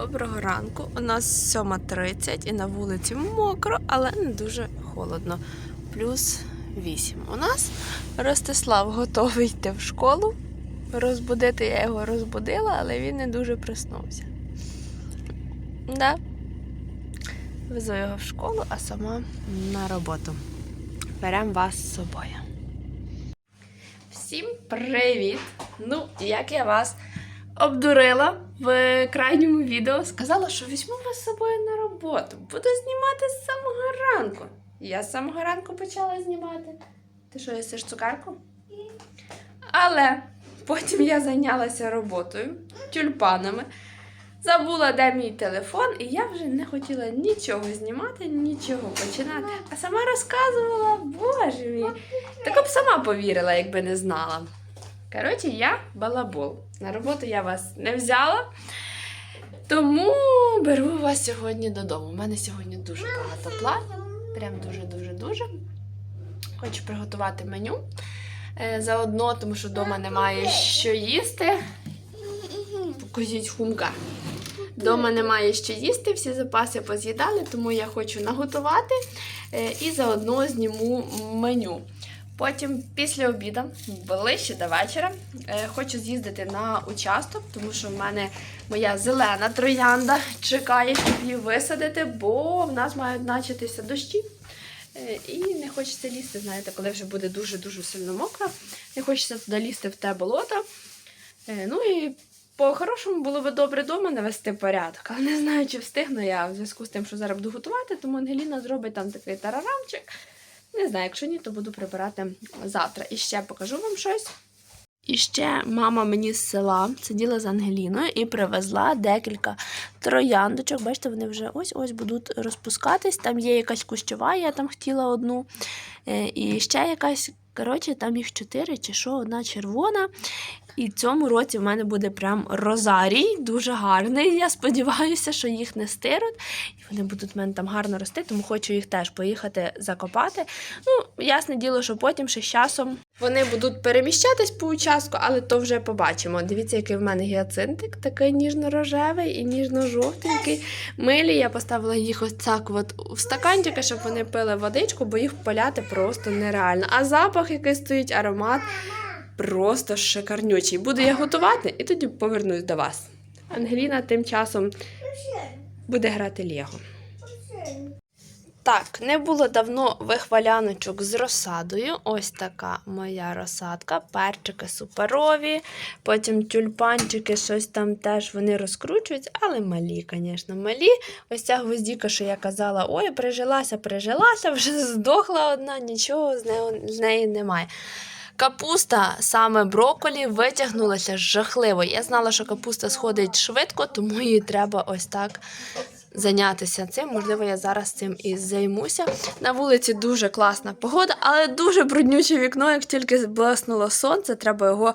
Доброго ранку. У нас 7.30 і на вулиці мокро, але не дуже холодно. Плюс 8. У нас Ростислав готовий йти в школу. Розбудити я його розбудила, але він не дуже проснувся. Да. Везу його в школу, а сама на роботу. Беремо вас з собою. Всім привіт! Ну, як я вас обдурила в крайньому відео, сказала, що візьму вас з собою на роботу. Буду знімати з самого ранку. Я з самого ранку почала знімати. Ти що, їсиш цукерку? Але потім я зайнялася роботою, тюльпанами. Забула, де мій телефон, і я вже не хотіла нічого знімати, нічого починати. А сама розказувала, боже мій. Так б сама повірила, якби не знала. Коротше, я балабол. На роботу я вас не взяла. Тому беру вас сьогодні додому. У мене сьогодні дуже багато планів. Прям дуже-дуже-дуже. Хочу приготувати меню. Е, Заодно, тому що вдома немає що їсти. Покажіть хумка. Дома немає що їсти, всі запаси поз'їдали, тому я хочу наготувати е, і заодно зніму меню. Потім після обіду, ближче до вечора, е, хочу з'їздити на участок, тому що в мене моя зелена троянда чекає, щоб її висадити, бо в нас мають начатися дощі. Е, І не хочеться лізти, знаєте, коли вже буде дуже-дуже сильно мокро. Не хочеться туди лізти в те болото. Е, Ну і по-хорошому було би добре вдома навести порядок, але не знаю, чи встигну я в зв'язку з тим, що зараз буду готувати, тому Ангеліна зробить там такий тарарамчик. Не знаю, якщо ні, то буду прибирати завтра. І ще покажу вам щось. І ще мама мені з села сиділа з Ангеліною і привезла декілька трояндочок. Бачите, вони вже ось-ось будуть розпускатись. Там є якась кущова, я там хотіла одну. Е, І ще якась, коротше, там їх чотири чи що, одна червона. І цьому році в мене буде прям розарій, дуже гарний. Я сподіваюся, що їх не стируть. І вони будуть в мене там гарно рости, тому хочу їх теж поїхати закопати. Ну, ясне діло, що потім ще з часом вони будуть переміщатись по участку, але то вже побачимо. Дивіться, який в мене гіацинтик, такий ніжно-рожевий і ніжно-жовтенький. Милі. Я поставила їх ось так от в стаканчики, щоб вони пили водичку, бо їх поляти просто нереально. А запах, який стоїть, аромат просто шикарнючий. Буду я готувати і тоді повернусь до вас. Ангеліна тим часом буде грати Лего. Так, не було давно вихваляночок з розсадою. Ось така моя розсадка. Перчики суперові. Потім тюльпанчики, щось там теж вони розкручуються, але малі, звісно, малі. Ось ця гвоздіка, що я казала, ой, прижилася, прижилася, вже здохла одна, нічого з неї немає. Капуста, саме брокколі, витягнулася жахливо. Я знала, що капуста сходить швидко, тому її треба ось так зайнятися цим. Можливо, я зараз цим і займуся. На вулиці дуже класна погода, але дуже бруднюче вікно, як тільки блеснуло сонце, треба його.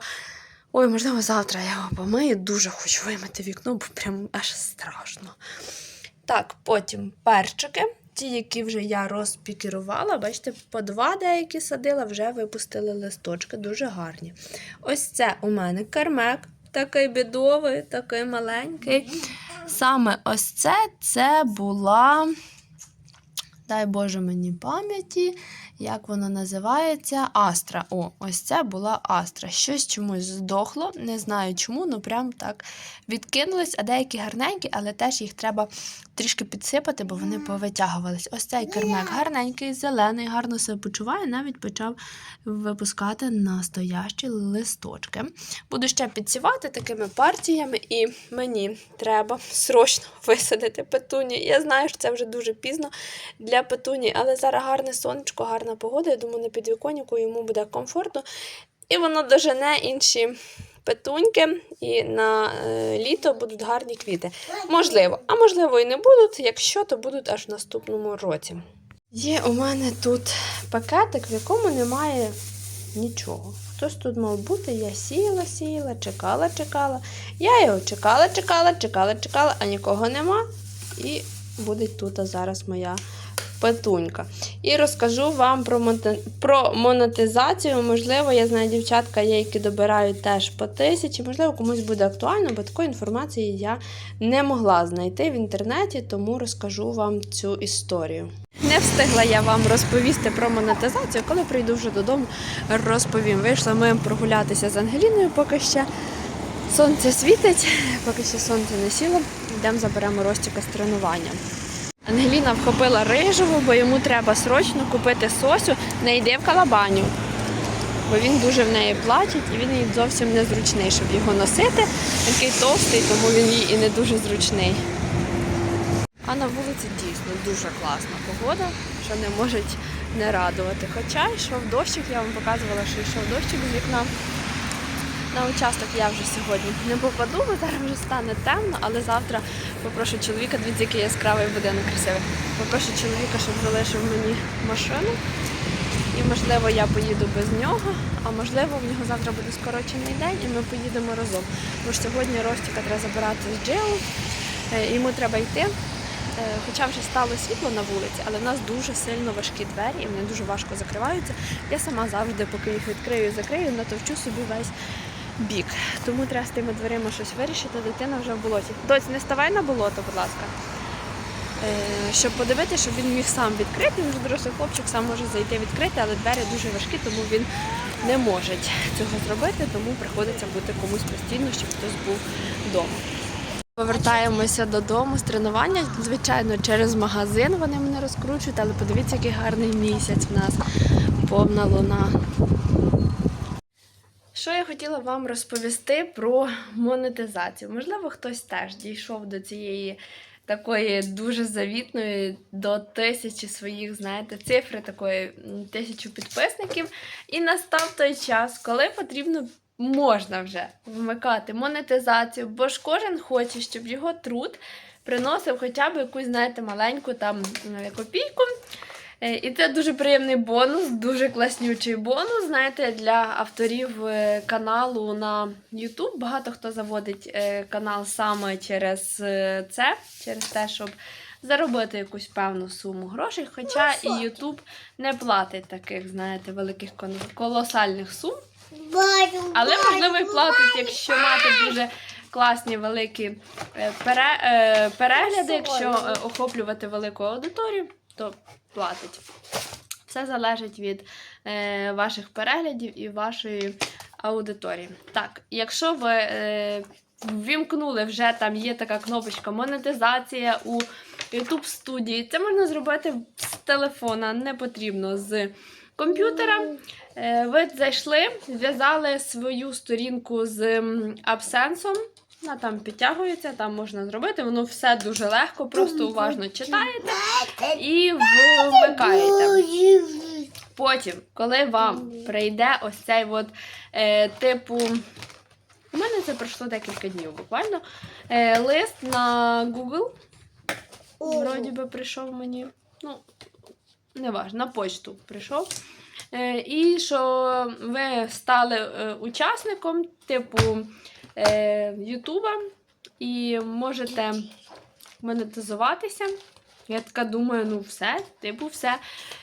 Ой, можливо, завтра я його помию. Дуже хочу вимити вікно, бо прям аж страшно. Так, потім перчики. Ті, які вже я розпікірувала, бачите, по два деякі садила, вже випустили листочки, дуже гарні. Ось це у мене кермек, такий бідовий, такий маленький. Саме ось це це була, дай Боже мені пам'яті, як воно називається? Астра. О, ось це була Астра. Щось чомусь здохло, не знаю чому, ну прям так відкинулись, а деякі гарненькі, але теж їх треба трішки підсипати, бо вони повитягувались. Ось цей кермек гарненький, зелений, гарно себе почуває, навіть почав випускати настоящі листочки. Буду ще підсівати такими партіями, і мені треба срочно висадити петуні. Я знаю, що це вже дуже пізно для петуні, але зараз гарне сонечко, гарна погода. Я думаю, на підвіконнику йому буде комфортно. І воно дожене інші петуньки, і на е, літо будуть гарні квіти. Можливо, а можливо і не будуть. Якщо, то будуть аж в наступному році. Є у мене тут пакетик, в якому немає нічого. Хтось тут мав бути, я сіяла, сіяла, чекала, чекала. Я його чекала, чекала, чекала, чекала, а нікого нема. І буде тут зараз моя Петунька. І розкажу вам про, монетизацію. Можливо, я знаю дівчатка, є, які добирають теж по тисячі. Можливо, комусь буде актуально, бо такої інформації я не могла знайти в інтернеті, тому розкажу вам цю історію. Не встигла я вам розповісти про монетизацію. Коли прийду вже додому, розповім. Вийшли ми прогулятися з Ангеліною, поки ще сонце світить, поки ще сонце не сіло. Йдемо заберемо Ростіка з тренування. Ангеліна вхопила рижого, бо йому треба срочно купити сосю, не йде в калабаню. Бо він дуже в неї плачить і він їй зовсім незручний, щоб його носити. Такий товстий, тому він їй і не дуже зручний. А на вулиці дійсно дуже класна погода, що не можуть не радувати. Хоча йшов дощик, я вам показувала, що йшов дощик з вікна. На участок я вже сьогодні не попаду, бо зараз вже стане темно, але завтра попрошу чоловіка, дивіться, який яскравий будинок красивий. Попрошу чоловіка, щоб залишив мені машину. І можливо я поїду без нього, а можливо в нього завтра буде скорочений день і ми поїдемо разом. Бо ж сьогодні Ростіка треба забирати з джелу, е, йому треба йти. Е, Хоча вже стало світло на вулиці, але в нас дуже сильно важкі двері і вони дуже важко закриваються. Я сама завжди, поки їх відкрию і закрию, натовчу собі весь бік. Тому треба з тими дверима щось вирішити. Дитина вже в болоті. Доць, не ставай на болото, будь ласка. Е, Щоб подивитися, щоб він міг сам відкрити. Він вже дорослий хлопчик сам може зайти відкрити, але двері дуже важкі, тому він не може цього зробити, тому приходиться бути комусь постійно, щоб хтось був вдома. Повертаємося додому з тренування. Звичайно, через магазин вони мене розкручують, але подивіться, який гарний місяць в нас повна луна. Що я хотіла вам розповісти про монетизацію? Можливо, хтось теж дійшов до цієї такої дуже завітної до тисячі своїх, знаєте, цифри такої тисячу підписників. І настав той час, коли потрібно можна вже вмикати монетизацію, бо ж кожен хоче, щоб його труд приносив хоча б якусь, знаєте, маленьку там копійку. Е, І це дуже приємний бонус, дуже класнючий бонус. Знаєте, для авторів е, каналу на YouTube. Багато хто заводить е, канал саме через це, через те, щоб заробити якусь певну суму грошей. Хоча і YouTube не платить таких, знаєте, великих колосальних сум. Але можливо і платить, якщо мати дуже класні великі пере, перегляди, якщо охоплювати велику аудиторію, то платить. Все залежить від е, ваших переглядів і вашої аудиторії. Так, якщо ви е, ввімкнули вже там є така кнопочка монетизація у YouTube студії, це можна зробити з телефона, не потрібно з комп'ютера. Е, Ви зайшли, зв'язали свою сторінку з абсенсом. Вона там підтягується, там можна зробити. Воно все дуже легко, просто уважно читаєте і вмикаєте. Потім, коли вам прийде ось цей от, е, типу. У мене це пройшло декілька днів буквально. Е, лист на Google. Вроді би прийшов мені. Ну, не важно, на почту прийшов. Е, і що ви стали е, учасником, типу Ютуба, і можете монетизуватися. Я така думаю, ну все, типу, все.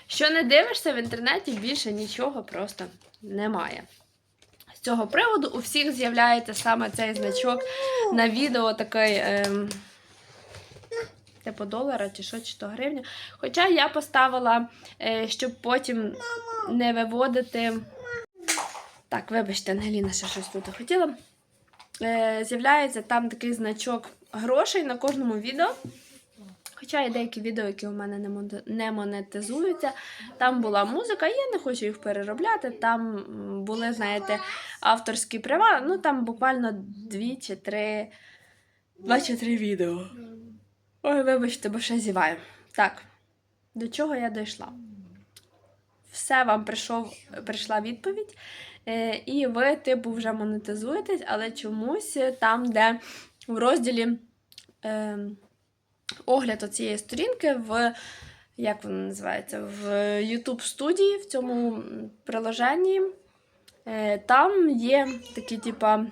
Що не дивишся в інтернеті, більше нічого просто немає. З цього приводу у всіх з'являється саме цей значок на відео такий. ем, Типу долара чи що, чи то гривня. Хоча я поставила, е, щоб потім не виводити. Так, вибачте, Ангеліна ще щось тут хотіла. Е, З'являється там такий значок грошей на кожному відео. Хоча є деякі відео, які у мене не монетизуються. Там була музика, я не хочу їх переробляти. Там були, знаєте, авторські права. Ну там буквально дві чи три, два чи три відео. Ой, вибачте, бо ще зіваю. Так, до чого я дійшла? Все вам прийшов, прийшла відповідь, е, і ви, типу, вже монетизуєтесь, але чомусь там, де в розділі е, огляд цієї сторінки в. Як воно називається? В YouTube студії, в цьому приложенні. Е, Там є такі, типа,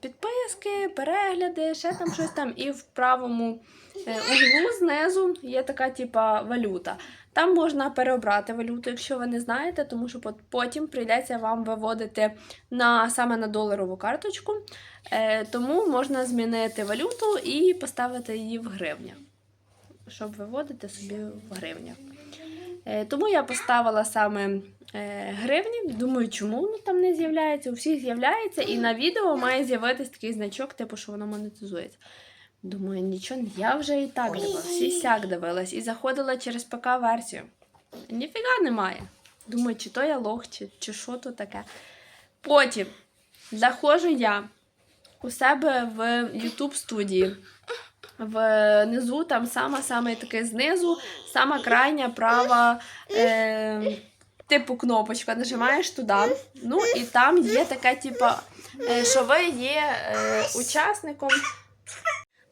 підписки, перегляди, ще там щось там. І в правому е, углу знизу є така типа валюта. Там можна переобрати валюту, якщо ви не знаєте, тому що потім прийдеться вам виводити на саме на доларову карточку. Е, тому можна змінити валюту і поставити її в гривня, щоб виводити собі в гривнях. Е, тому я поставила саме е, гривні. Думаю, чому воно там не з'являється? У всіх з'являється, і на відео має з'явитись такий значок, типу, що воно монетизується. Думаю, нічого, я вже і так дивилась, і сяк дивилась, і заходила через ПК-версію. Ніфіга немає. Думаю, чи то я лох, чи, чи що то таке. Потім заходжу я у себе в YouTube студії. Внизу, там сама саме таке знизу, сама крайня права. Е, Типу кнопочка, нажимаєш туди. Ну і там є таке, типу, е, що ви є е, учасником.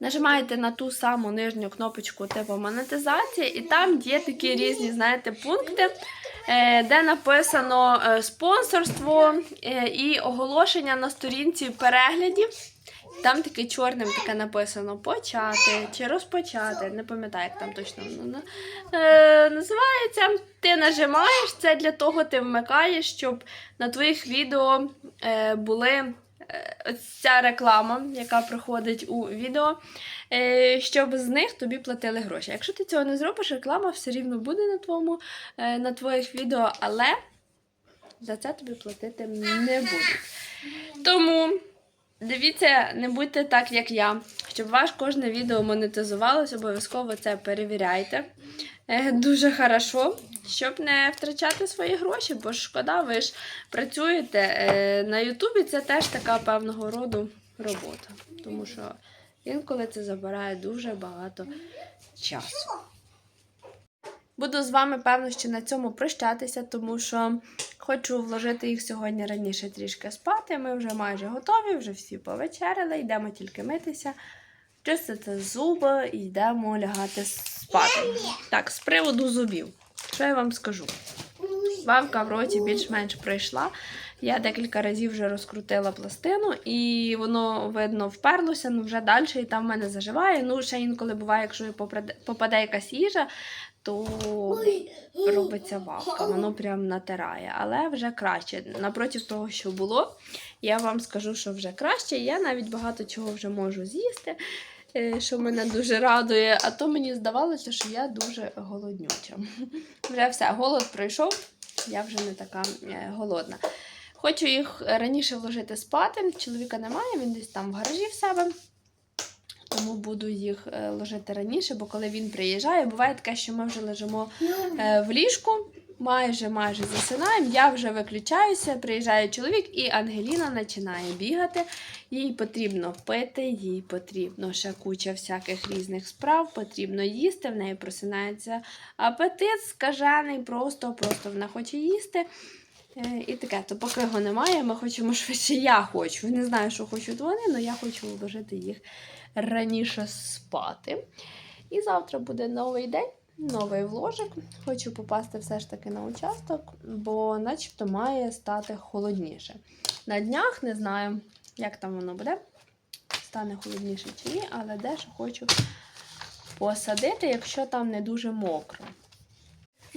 Нажимаєте на ту саму нижню кнопочку типу монетизація, і там є такі різні, знаєте, пункти, е, де написано е, спонсорство і оголошення на сторінці переглядів. Там таке чорним таке написано почати чи розпочати. Не пам'ятаю, як там точно воно е, називається. Ти нажимаєш це для того, ти вмикаєш, щоб на твоїх відео е, були е, ця реклама, яка проходить у відео, е, щоб з них тобі платили гроші. Якщо ти цього не зробиш, реклама все рівно буде на, твоєму, е, на твоїх відео, але за це тобі платити не будуть. Тому. Дивіться, не будьте так, як я. Щоб ваше кожне відео монетизувалося, обов'язково це перевіряйте. Е, Дуже хорошо, щоб не втрачати свої гроші, бо шкода, ви ж працюєте. Е, На Ютубі це теж така певного роду робота. Тому що інколи це забирає дуже багато часу. Буду з вами, певно, ще на цьому прощатися, тому що хочу вложити їх сьогодні раніше трішки спати. Ми вже майже готові, вже всі повечеряли, йдемо тільки митися, чистити зуби і йдемо лягати спати. Так, з приводу зубів. Що я вам скажу? Бавка в роті більш-менш пройшла. Я декілька разів вже розкрутила пластину, і воно, видно, вперлося, ну вже далі і там в мене заживає. Ну, ще інколи буває, якщо попаде якась їжа, то робиться вавка, воно прям натирає, але вже краще. Напроти того, що було, я вам скажу, що вже краще. Я навіть багато чого вже можу з'їсти, е, що мене дуже радує. А то мені здавалося, що я дуже голоднюча. Вже все, голод пройшов, я вже не така е, голодна. Хочу їх раніше вложити спати. Чоловіка немає, він десь там в гаражі в себе. Тому буду їх е, ложити раніше, бо коли він приїжджає, буває таке, що ми вже лежимо е, в ліжку, майже майже засинаємо. Я вже виключаюся, приїжджає чоловік, і Ангеліна починає бігати. Їй потрібно пити, їй потрібно ще куча всяких різних справ, потрібно їсти. В неї просинається апетит скажений, просто, просто вона хоче їсти. Е, І таке, то поки його немає, ми хочемо швидше. Я хочу. Не знаю, що хочуть вони, але я хочу вложити їх раніше спати. І завтра буде новий день, новий вложик. Хочу попасти все ж таки на участок, бо начебто має стати холодніше. На днях не знаю, як там воно буде. Стане холодніше чи ні, але дещо хочу посадити, якщо там не дуже мокро.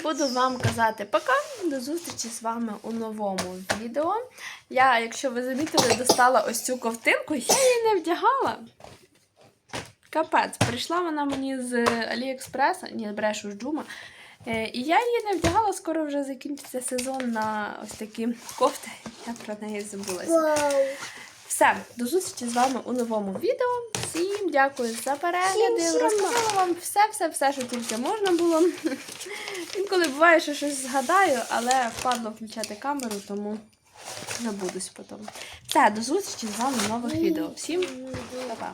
Буду вам казати пока. До зустрічі з вами у новому відео. Я, якщо ви замітили, достала ось цю ковтинку, я її не вдягала. Капець, прийшла вона мені з Аліекспреса, ні, брешу з Джума. Е, І я її не вдягала, скоро вже закінчиться сезон на ось такі кофти. Я про неї забулася. Все, до зустрічі з вами у новому відео. Всім дякую за перегляди. Розказала вам все-все-все, що тільки можна було. Інколи буває, що щось згадаю, але впадло включати камеру, тому забудусь потім. Все, до зустрічі з вами в нових відео. Всім па-па!